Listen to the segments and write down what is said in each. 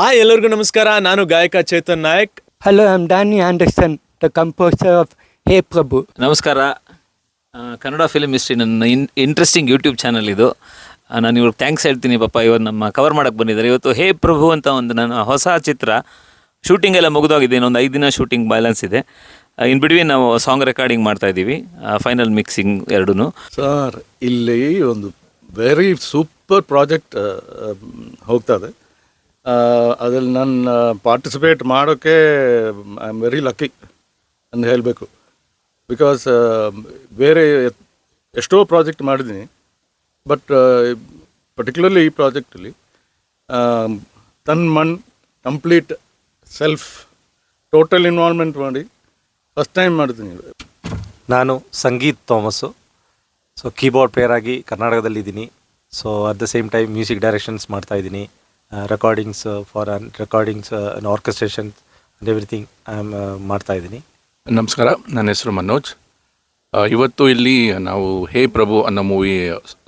Hi ಎಲ್ಲರಿಗೂ ನಮಸ್ಕಾರ. ನಾನು ಗಾಯಕ Chetan Nayak. Hello I am Danny Anderson the composer of Hey Prabhu ನಮಸ್ಕಾರ. ಆ, ಕನ್ನಡ ಫಿಲ್ಮ್ ಹಿಸ್ಟ್ರಿ ನನ್ನ ಇನ್ ಇಂಟ್ರೆಸ್ಟಿಂಗ್ ಯೂಟ್ಯೂಬ್ ಚಾನಲ್ ಇದು. ಆ, ನಾನು ಇವ್ರಿಗೆ ಥ್ಯಾಂಕ್ಸ್ ಹೇಳ್ತೀನಿ ಪಾಪ ಇವತ್ತು ನಮ್ಮ ಕವರ್ ಮಾಡಕ್ಕೆ ಬಂದಿದ್ದಾರೆ. ಇವತ್ತು ಹೇ ಪ್ರಭು ಅಂತ ಒಂದು ನನ್ನ ಹೊಸ ಚಿತ್ರ ಶೂಟಿಂಗ್ ಎಲ್ಲ ಮುಗಿದೋಗಿದೆ. ಇನ್ನೊಂದು ಐದು ದಿನ ಶೂಟಿಂಗ್ ಬ್ಯಾಲೆನ್ಸ್ ಇದೆ. ಇನ್ ಬಿಟ್ವೀನ್ ನಾವು ಸಾಂಗ್ ರೆಕಾರ್ಡಿಂಗ್ ಮಾಡ್ತಾ ಇದ್ದೀವಿ. ಫೈನಲ್ ಮಿಕ್ಸಿಂಗ್ ಎರಡೂ ಸರ್ ಇಲ್ಲಿ ಒಂದು ವೆರಿ ಸೂಪರ್ ಪ್ರಾಜೆಕ್ಟ್ ಹೋಗ್ತಾ ಇದೆ. ಅದ್ರಲ್ಲಿ ನಾನು ಪಾರ್ಟಿಸಿಪೇಟ್ ಮಾಡೋಕ್ಕೆ ಐ ಆಮ್ ವೆರಿ ಲಕ್ಕಿ ಅಂತ ಹೇಳಬೇಕು. ಬಿಕಾಸ್ ಬೇರೆ ಎಷ್ಟೋ ಪ್ರಾಜೆಕ್ಟ್ ಮಾಡಿದ್ದೀನಿ. ಬಟ್ ಪರ್ಟಿಕ್ಯುಲರ್ಲಿ ಈ ಪ್ರಾಜೆಕ್ಟಲ್ಲಿ ತನ್ನ ಮನ್ ಕಂಪ್ಲೀಟ್ ಸೆಲ್ಫ್ ಟೋಟಲ್ ಇನ್ವಾಲ್ವ್ಮೆಂಟ್ ಮಾಡಿ ಫಸ್ಟ್ ಟೈಮ್ ಮಾಡಿದ್ದೀನಿ. ನಾನು Sangeeth Thomas. So keyboard player ಆಗಿ ಕರ್ನಾಟಕದಲ್ಲಿದ್ದೀನಿ. So at the same time music directions ಮಾಡ್ತಾ ಇದ್ದೀನಿ. Recordings for recordings orchestration and everything I am ಮಾಡ್ತಾ ಇದ್ದೀನಿ. ನಮಸ್ಕಾರ ನನ್ನ ಹೆಸರು ಮನೋಜ್. ಇವತ್ತು ಇಲ್ಲಿ ನಾವು ಹೇ ಪ್ರಭು ಅನ್ನೋ ಮೂವಿ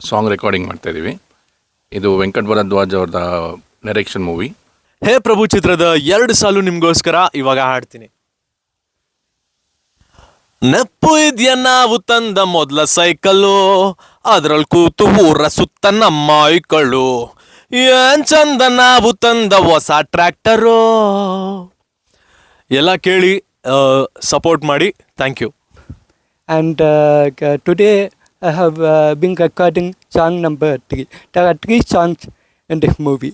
ಸಾಂಗ್ ರೆಕಾರ್ಡಿಂಗ್ ಮಾಡ್ತಾ ಇದ್ದೀವಿ ಇದು ವೆಂಕಟ್ ಭರದ್ವಾಜ್ ಅವ್ರದ ಡೈರೆಕ್ಷನ್ ಮೂವಿ ಹೇ ಪ್ರಭು ಚಿತ್ರದ ಎರಡು ಸಾಲು ನಿಮ್ಗೋಸ್ಕರ ಇವಾಗ ಹಾಡ್ತೀನಿ. ನೆಪ್ಪು ಇದೆಯ ನಾವು ತಂದ ಮೊದಲ ಸೈಕಲ್ಲು ಅದರಲ್ಲಿ ಕೂತು ಊರ ಸುತ್ತ ನಮ್ಮ ಐಕಳು. ಏನ್ ಚಂದ ನಾವು ತಂದ ಹೊಸ ಟ್ರ್ಯಾಕ್ಟರು? ಎಲ್ಲ ಕೇಳಿ ಸಪೋರ್ಟ್ ಮಾಡಿ. Thank you and today I have being recording song number three three songs in this movie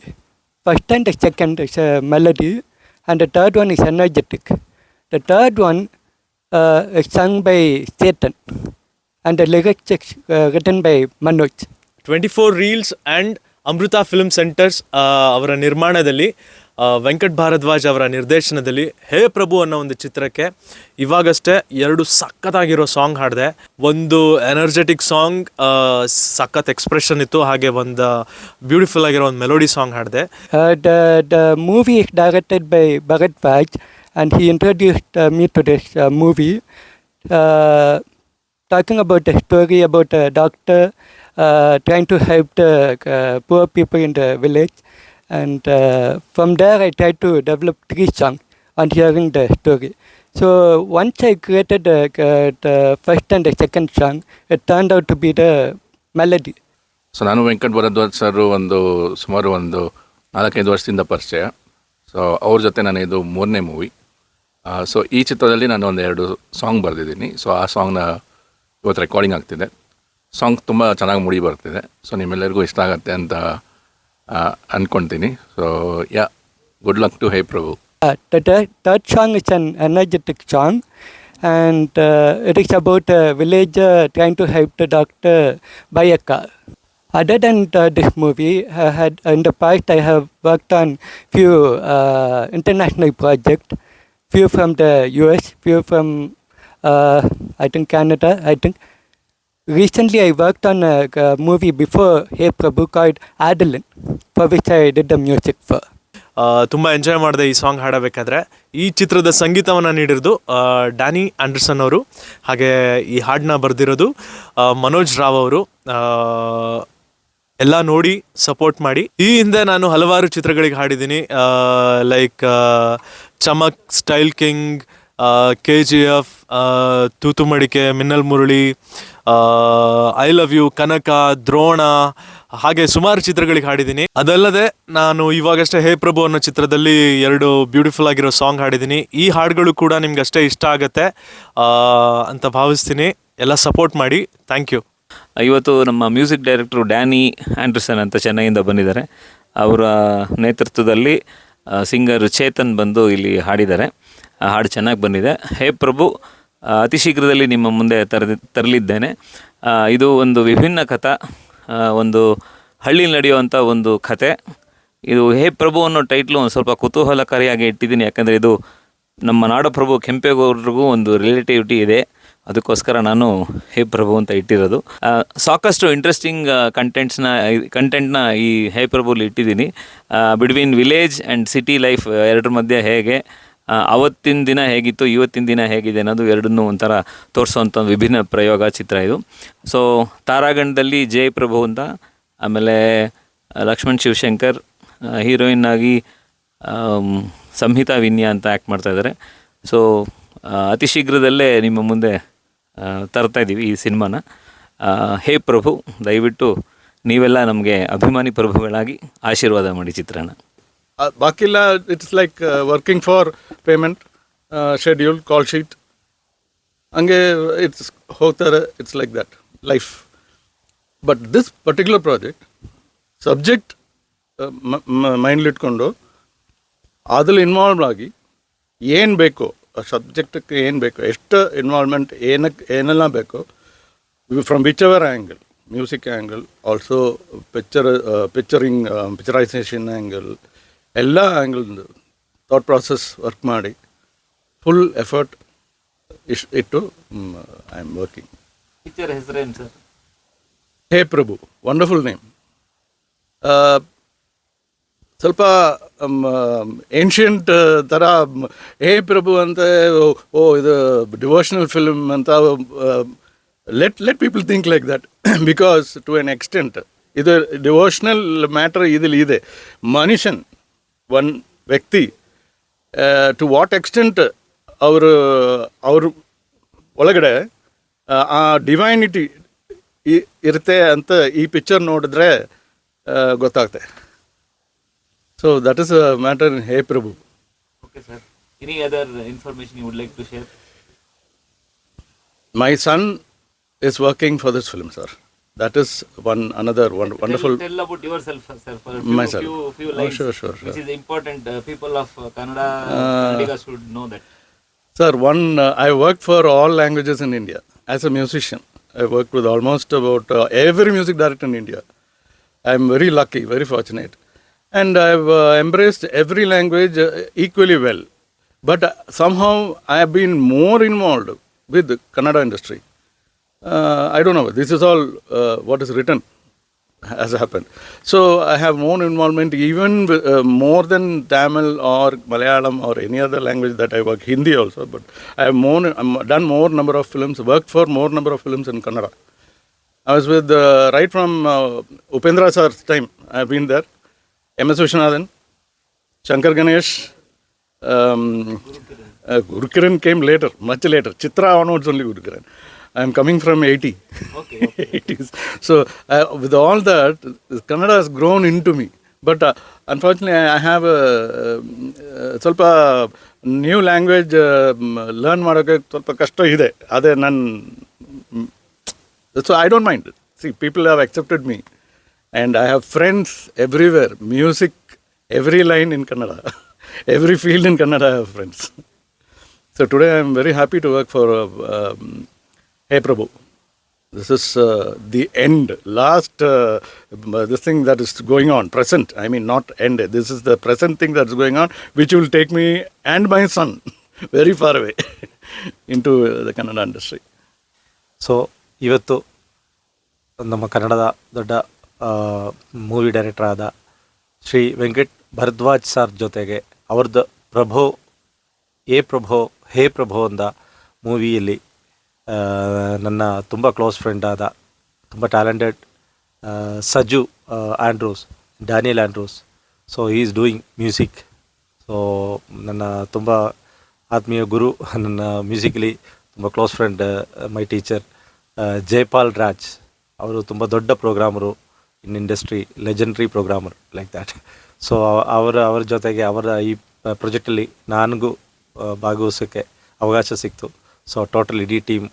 first and second is melody and the third one is energetic the third one is sung by Chetan and the lyrics written by Manoj twenty four reels and Amrita film centres ಅವರ ನಿರ್ಮಾಣದಲ್ಲಿ ವೆಂಕಟ್ ಭಾರದ್ವಾಜ್ ಅವರ ನಿರ್ದೇಶನದಲ್ಲಿ ಹೇ ಪ್ರಭು ಅನ್ನೋ ಒಂದು ಚಿತ್ರಕ್ಕೆ ಇವಾಗಷ್ಟೇ ಎರಡು ಸಖತ್ತಾಗಿರೋ song ಹಾಡಿದೆ. ಒಂದು ಎನರ್ಜೆಟಿಕ್ ಸಾಂಗ್ ಸಖತ್ ಎಕ್ಸ್ಪ್ರೆಷನ್ ಇತ್ತು ಹಾಗೆ ಒಂದು ಬ್ಯೂಟಿಫುಲ್ ಆಗಿರೋ ಒಂದು ಮೆಲೋಡಿ ಸಾಂಗ್ ಹಾಡಿದೆ. The movie is movie by directed by he Vaj, and he introduced movie talking about this story about uh, uh, trying to help the uh, poor people in the village. And uh, from there, I tried to develop three songs on hearing the story. So once I created the, uh, the first and the second song, it turned out to be the melody. So ನಾನು Venkat Bharadwaj sir ಒಂದು ಸುಮಾರು ಒಂದು ನಾಲ್ಕೈದು ವರ್ಷದಿಂದ ಪರಿಚಯ so ಅವ್ರ ಜೊತೆ ನಾನು ಇದು ಮೂರನೇ ಮೂವಿ ಸೊ ಈ ಚಿತ್ರದಲ್ಲಿ ನಾನು ಒಂದು ಎರಡು ಸಾಂಗ್ ಬರೆದಿದ್ದೀನಿ ಸೊ ಆ ಸಾಂಗ್ನ ಇವತ್ತು ರೆಕಾರ್ಡಿಂಗ್ ಆಗ್ತಿದೆ ಸಾಂಗ್ ತುಂಬ ಚೆನ್ನಾಗಿ ಮೂಡಿ ಬರ್ತಿದೆ ಸೊ ನಿಮ್ಮೆಲ್ಲರಿಗೂ ಇಷ್ಟ ಆಗುತ್ತೆ ಅಂತ ಆ, ಅನ್ಕೊಳ್ತೀನಿ so yeah good luck to hey Prabhu Uh, the third, third song is an energetic song, and uh, it is about a villager trying to help the doctor buy a car. Other than uh, this movie, I had in the past I have worked on few uh, international projects, few from the US, few from uh, I think Canada. I think Recently I worked on a, a movie before Hey Prabhu called Adeline, for which I did the music for. ಆ, ತುಂಬ enjoy ಮಾಡಿದೆ ಈ song ಹಾಡಬೇಕಾದ್ರೆ. ಈ ಚಿತ್ರದ ಸಂಗೀತವನ್ನು ನೀಡಿರೋದು Danny Anderson ಅವರು ಹಾಗೆ ಈ ಹಾಡನ್ನ ಬರೆದಿರೋದು ಮನೋಜ್ ರಾವ್ ಅವರು. ಎಲ್ಲ ನೋಡಿ ಸಪೋರ್ಟ್ ಮಾಡಿ. ಈ ಹಿಂದೆ ನಾನು ಹಲವಾರು ಚಿತ್ರಗಳಿಗೆ ಹಾಡಿದ್ದೀನಿ like Chamak style king K G F Thoothu Madike Minnal Murali I love you Kanaka Drona, ಹಾಗೆ ಸುಮಾರು ಚಿತ್ರಗಳಿಗೆ ಹಾಡಿದ್ದೀನಿ. ಅದಲ್ಲದೆ ನಾನು ಇವಾಗಷ್ಟೇ ಹೇ ಪ್ರಭು ಅನ್ನೋ ಚಿತ್ರದಲ್ಲಿ ಎರಡು ಬ್ಯೂಟಿಫುಲ್ ಆಗಿರೋ ಸಾಂಗ್ ಹಾಡಿದ್ದೀನಿ. ಈ ಹಾಡುಗಳು ಕೂಡ ನಿಮ್ಗೆ ಅಷ್ಟೇ ಇಷ್ಟ ಆಗುತ್ತೆ ಅಂತ ಭಾವಿಸ್ತೀನಿ. ಎಲ್ಲ ಸಪೋರ್ಟ್ ಮಾಡಿ. ಥ್ಯಾಂಕ್ ಯು ಇವತ್ತು ನಮ್ಮ ಮ್ಯೂಸಿಕ್ ಡೈರೆಕ್ಟರ್ ಡ್ಯಾನಿ ಆ್ಯಂಡ್ರಸನ್ ಅಂತ ಚೆನ್ನೈಯಿಂದ ಬಂದಿದ್ದಾರೆ. ಅವರ ನೇತೃತ್ವದಲ್ಲಿ ಸಿಂಗರ್ ಚೇತನ್ ಬಂದು ಇಲ್ಲಿ ಹಾಡಿದ್ದಾರೆ. ಹಾಡು ಚೆನ್ನಾಗಿ ಬಂದಿದೆ. ಹೇ ಪ್ರಭು ಅತಿ ಶೀಘ್ರದಲ್ಲಿ ನಿಮ್ಮ ಮುಂದೆ ತರದಿ, ತರಲಿದ್ದೇನೆ. ಇದು ಒಂದು ವಿಭಿನ್ನ ಕಥಾ. ಒಂದು ಹಳ್ಳಿಲಿ ನಡೆಯುವಂಥ ಒಂದು ಕತೆ ಇದು ಹೇ ಪ್ರಭು ಅನ್ನೋ ಟೈಟ್ಲು ಒಂದು ಸ್ವಲ್ಪ ಕುತೂಹಲಕಾರಿಯಾಗಿ ಇಟ್ಟಿದ್ದೀನಿ. ಯಾಕಂದರೆ ಇದು ನಮ್ಮ ನಾಡಪ್ರಭು ಕೆಂಪೇಗೌಡರಿಗೂ ಒಂದು ರಿಲೇಟಿವಿಟಿ ಇದೆ. ಅದಕ್ಕೋಸ್ಕರ ನಾನು ಹೇ ಪ್ರಭು ಅಂತ ಇಟ್ಟಿರೋದು. ಸಾಕಷ್ಟು ಇಂಟ್ರೆಸ್ಟಿಂಗ್ ಕಂಟೆಂಟ್ಸ್ನ ಕಂಟೆಂಟ್ನ ಈ ಹೇ ಪ್ರಭುಲಿ ಇಟ್ಟಿದ್ದೀನಿ. Between village and city life ಎರಡರ ಮಧ್ಯೆ ಹೇಗೆ ಅವತ್ತಿನ ದಿನ ಹೇಗಿತ್ತು, ಇವತ್ತಿನ ದಿನ ಹೇಗಿದೆ ಅನ್ನೋದು ಎರಡನ್ನೂ ಒಂಥರ ತೋರಿಸೋವಂಥ ವಿಭಿನ್ನ ಪ್ರಯೋಗ ಚಿತ್ರ ಇದು. ಸೊ ತಾರಾಗಣದಲ್ಲಿ ಜಯ ಪ್ರಭು ಅಂತ, ಆಮೇಲೆ ಲಕ್ಷ್ಮಣ್ ಶಿವಶಂಕರ್ ಹೀರೋಯಿನ್ ಆಗಿ ಸಂಹಿತಾ ವಿನ್ಯಾ ಅಂತ ಆ್ಯಕ್ಟ್ ಮಾಡ್ತಾ ಇದ್ದಾರೆ. ಸೊ ಅತಿ ಶೀಘ್ರದಲ್ಲೇ ನಿಮ್ಮ ಮುಂದೆ ತರ್ತಾ ಇದ್ದೀವಿ ಈ ಸಿನಿಮಾನ. ಹೇ ಪ್ರಭು, ದಯವಿಟ್ಟು ನೀವೆಲ್ಲ ನಮಗೆ ಅಭಿಮಾನಿ ಪ್ರಭುಗಳಾಗಿ ಆಶೀರ್ವಾದ ಮಾಡಿ ಚಿತ್ರನ Uh, ಬಾಕಿಲ್ಲ it's like working for payment schedule call sheet ಹಂಗೆ ಇಟ್ಸ್ ಹೋಗ್ತಾರೆ it's like that life but this particular project subject ಮೈಂಡ್ಲಿಟ್ಕೊಂಡು ಅದ್ರಲ್ಲಿ ಇನ್ವಾಲ್ವ್ ಆಗಿ ಏನು ಬೇಕು ಆ ಸಬ್ಜೆಕ್ಟಕ್ಕೆ ಏನು ಬೇಕು ಎಷ್ಟು ಇನ್ವಾಲ್ವ್ಮೆಂಟ್ ಏನಕ್ಕೆ ಏನೆಲ್ಲ ಬೇಕು from whichever angle music angle also picture picturing picturisation angle ಎಲ್ಲ ಆ್ಯಂಗಲ್ ಥಾಟ್ ಪ್ರಾಸೆಸ್ ವರ್ಕ್ ಮಾಡಿ ಫುಲ್ ಎಫರ್ಟ್ ಇಶ್ ಇಟ್ಟು ಐ ಆಮ್ ವರ್ಕಿಂಗ್ ಪಿಕ್ಚರ್ ಹೆಸರೇನು sir hey Prabhu wonderful name ಸ್ವಲ್ಪ ಏನ್ಷಿಯಂಟ್ ಥರ ಹೇ ಪ್ರಭು ಅಂತ ಓ- ಓ ಇದು ಡಿವೋಷನಲ್ ಫಿಲ್ಮ್ ಅಂತ let let people think like that because to an extent ಇದು ಡಿವೋಷನಲ್ ಮ್ಯಾಟ್ರ್ ಇದಲ್ಲಿ ಇದೆ. ಮನುಷ್ಯನ್ ಒನ್ ವ್ಯಕ್ತಿ ಟು ವಾಟ್ ಎಕ್ಸ್ಟೆಂಟ್ ಅವರು ಅವರು ಒಳಗಡೆ ಆ, ಡಿವೈನಿಟಿ ಇರುತ್ತೆ ಅಂತ ಈ ಪಿಕ್ಚರ್ ನೋಡಿದ್ರೆ ಗೊತ್ತಾಗುತ್ತೆ. So that is matter in Hey Prabhu okay sir any other information you would like to share my son is working for this film sir that is one another one, tell, wonderful. Tell about yourself, uh, sir. For a few, Myself. Few, few oh, lines, oh, sure, sure, sure. Which is important. Uh, people of uh, Kannada uh, should know that. Sir, one, uh, I worked for all languages in India as a musician. I worked with almost about uh, every music director in India. I'm very lucky, very fortunate. And I've uh, embraced every language uh, equally well. But uh, somehow I have been more involved with the Kannada industry uh, I don't know, this is all uh, what is written has happened. So I have more involvement, even with, uh, more than Tamil or Malayalam or any other language that I work, Hindi also. But I have more, I'm done more number of films, worked for more number of films in Kannada. I was with uh, right from uh, Upendra sir's time. I've been there. M.S. Vishwanathan, Shankar Ganesh, um, uh, Guru Kiran came later, much later. Chitra onwards only Guru Kiran. I am coming from 80. Okay, 80s. So uh, with all that, Kannada has grown into me. But uh, unfortunately, I I have a uh, ಸ್ವಲ್ಪ new language learn ಮಾಡೋಕ್ಕೆ ಸ್ವಲ್ಪ ಕಷ್ಟ ಇದೆ ಅದೇ ನನ್ನ so I don't mind see people have accepted me and I have friends everywhere music every line in Kannada every field in Kannada I have friends So today I am very happy to work for Hey Prabhu this is the end last this thing that is going on present I mean not end this is the present thing that is going on which will take me and my son very far away in to the Kannada industry so ಇವತ್ತು ನಮ್ಮ ಕನ್ನಡದ ದೊಡ್ಡ movie director ಆದ Shri Venkat Bharadwaj sir ಜೊತೆಗೆ ಅವ್ರದ್ದು ಪ್ರಭೋ A ಪ್ರಭೋ ಹೇ ಪ್ರಭೋ ಅಂದ ಮೂವಿಯಲ್ಲಿ ನನ್ನ ತುಂಬ ಕ್ಲೋಸ್ ಫ್ರೆಂಡ್ ಆದ, ತುಂಬ talented Sajju Andrews Daniel Andrews so he is doing music so ನನ್ನ ತುಂಬ ಆತ್ಮೀಯ ಗುರು, ನನ್ನ ಮ್ಯೂಸಿಕಲಿ ತುಂಬ close friend my teacher Jaipal Raj ಅವರು ತುಂಬ ದೊಡ್ಡ programmer in industry legendary programmer like that so ಅವರ ಅವರ ಜೊತೆಗೆ ಅವರ ಈ ಪ್ರೊಜೆಕ್ಟಲ್ಲಿ ನನಗೂ ಭಾಗವಹಿಸೋಕ್ಕೆ ಅವಕಾಶ ಸಿಕ್ತು. ಸೊ ಟೋಟಲ್ ಇಡೀ ಟೀಮ್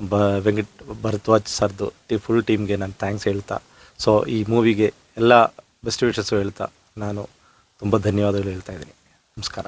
ಬ ವೆಂಕಟ್ ಭರದ್ವಾಜ್ ಸರ್ದು ಟಿ ಫುಲ್ ಟೀಮ್ಗೆ ನಾನು ಥ್ಯಾಂಕ್ಸ್ ಹೇಳ್ತಾ. ಸೊ ಈ ಮೂವಿಗೆ ಎಲ್ಲ ಬೆಸ್ಟ್ ವಿಷಸ್ಸು ಹೇಳ್ತಾ. ನಾನು ತುಂಬ ಧನ್ಯವಾದಗಳು ಹೇಳ್ತಾ ಇದ್ದೀನಿ. ನಮಸ್ಕಾರ.